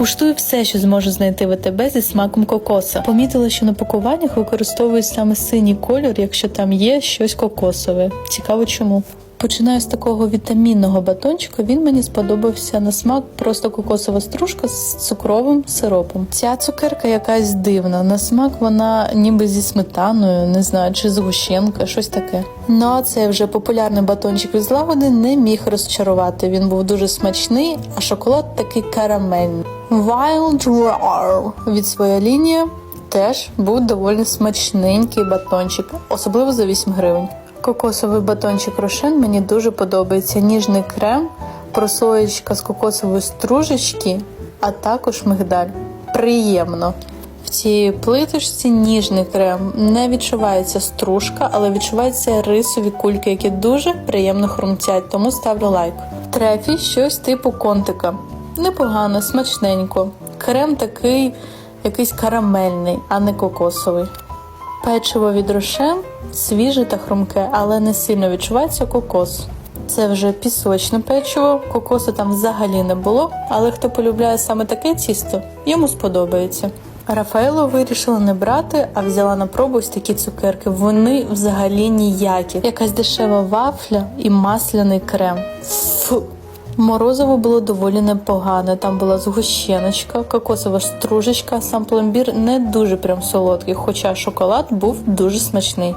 Куштую все, що зможу знайти в АТБ зі смаком кокоса. Помітила, що на пакуваннях використовують саме синій кольор, якщо там є щось кокосове. Цікаво, чому. Починаю з такого вітамінного батончика. Він мені сподобався на смак просто кокосова стружка з цукровим сиропом. Ця цукерка якась дивна. На смак вона ніби зі сметаною, не знаю, чи згущенка, щось таке. Ну а цей вже популярний батончик від злагоди не міг розчарувати. Він був дуже смачний, а шоколад такий карамельний. Wild Roar від своєї лінії теж був доволі смачненький батончик, особливо за 8 гривень. Кокосовий батончик Рошен мені дуже подобається. Ніжний крем, прослоєчка з кокосової стружечки, а також мигдаль. Приємно. В цій плиточці ніжний крем не відчувається стружка, але відчуваються рисові кульки, які дуже приємно хрумтять, тому ставлю лайк. Трефі щось типу контика. Непогано, смачненько. Крем такий якийсь карамельний, а не кокосовий. Печиво від рошен свіже та хрумке, але не сильно відчувається кокос. Це вже пісочне печиво, кокосу там взагалі не було, але хто полюбляє саме таке тісто, йому сподобається. Рафаело вирішила не брати, а взяла на пробу ось такі цукерки. Вони взагалі ніякі. Якась дешева вафля і масляний крем. Фу. Морозиво було доволі непогане. Там була згущеночка, кокосова стружечка, сам пломбір не дуже прям солодкий, хоча шоколад був дуже смачний.